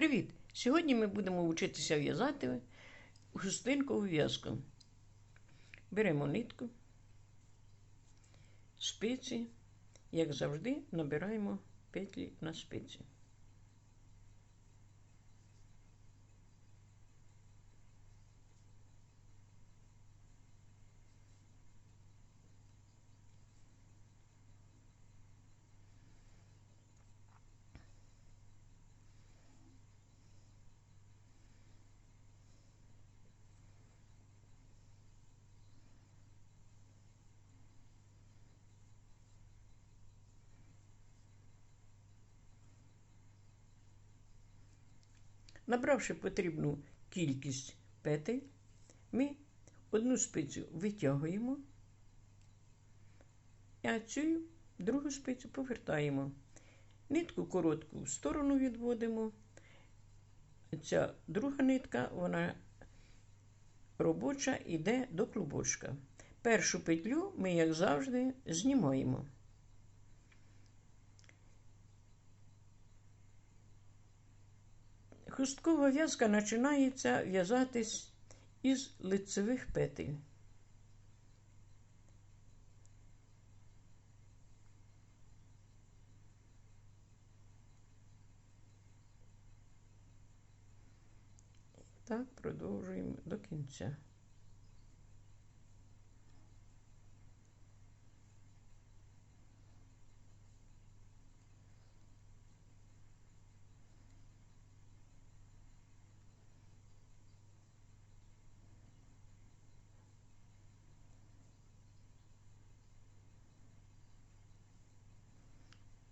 Привіт! Сьогодні ми будемо вчитися в'язати хустинкову в'язку. Беремо нитку, спиці, як завжди, набираємо петлі на спиці. Набравши потрібну кількість петель, ми одну спицю витягуємо, а цю другу спицю повертаємо. Нитку коротку в сторону відводимо. Ця друга нитка, вона робоча, йде до клубочка. Першу петлю ми, як завжди, знімаємо. Хусткова в'язка починається в'язатись із лицевих петель. Так, продовжуємо до кінця.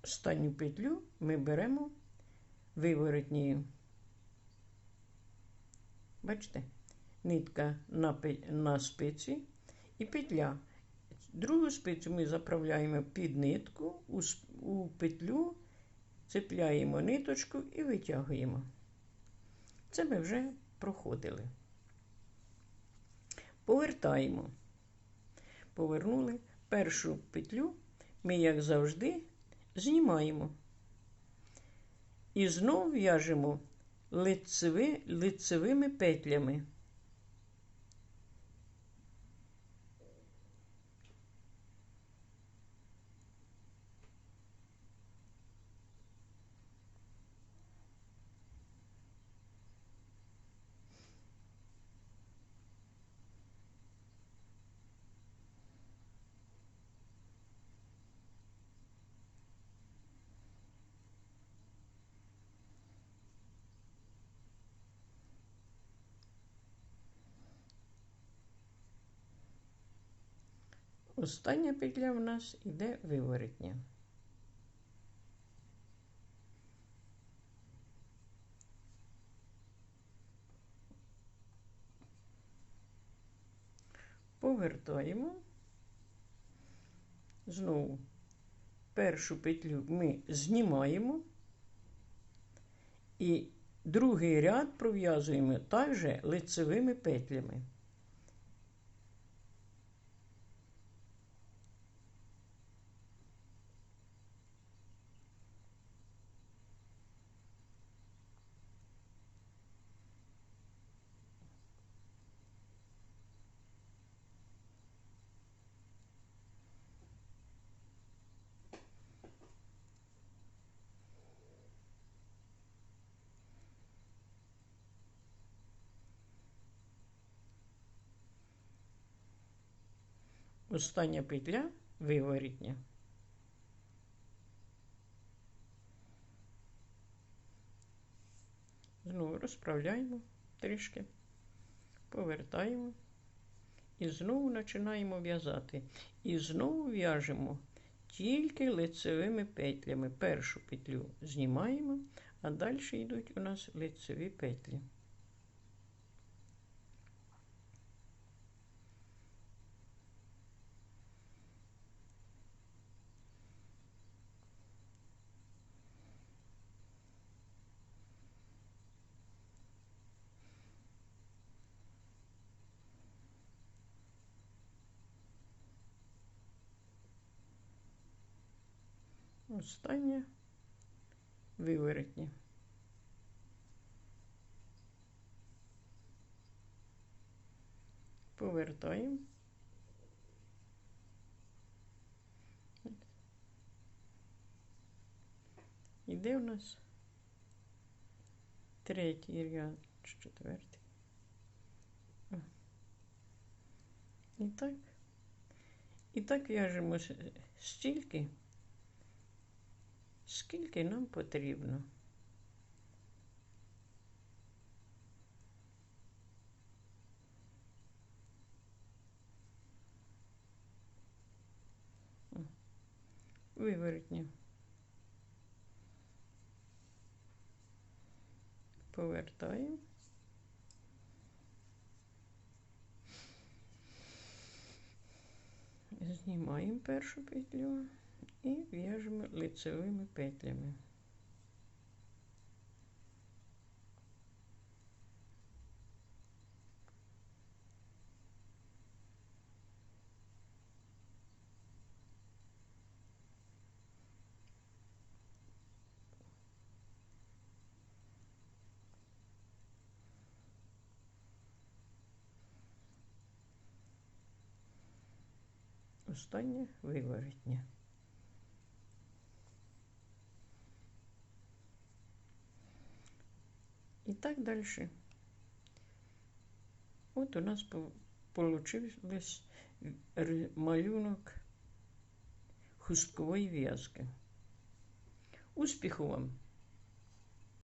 Останню петлю ми беремо виворотньою. Бачите, нитка на на спиці і петля. Другу спицю ми заправляємо під нитку, у, у петлю цепляємо ниточку і витягуємо. Це ми вже проходили. Повертаємо. Повернули першу петлю, ми, як завжди, знімаємо. І знову в'яжемо лицеви, лицевими петлями. Остання петля в нас йде виворотня. Повертаємо. Знову першу петлю ми знімаємо і другий ряд пров'язуємо також лицевими петлями. Остання петля виворітня. Знову розправляємо трішки, повертаємо і знову починаємо в'язати. І знову в'яжемо тільки лицевими петлями. Першу петлю знімаємо, а далі йдуть у нас лицеві петлі. останнє виворотні. Повертаємо. І де у нас третій ряд, четвертий. І так. І так в'яжемо стільки скільки нам потрібно. Виворотні. Повертаємо. Знімаємо першу петлю і в'яжемо лицевими петлями. Останнє виворотнє. І так далі. От у нас получився малюнок хусткової в'язки. Успіху вам!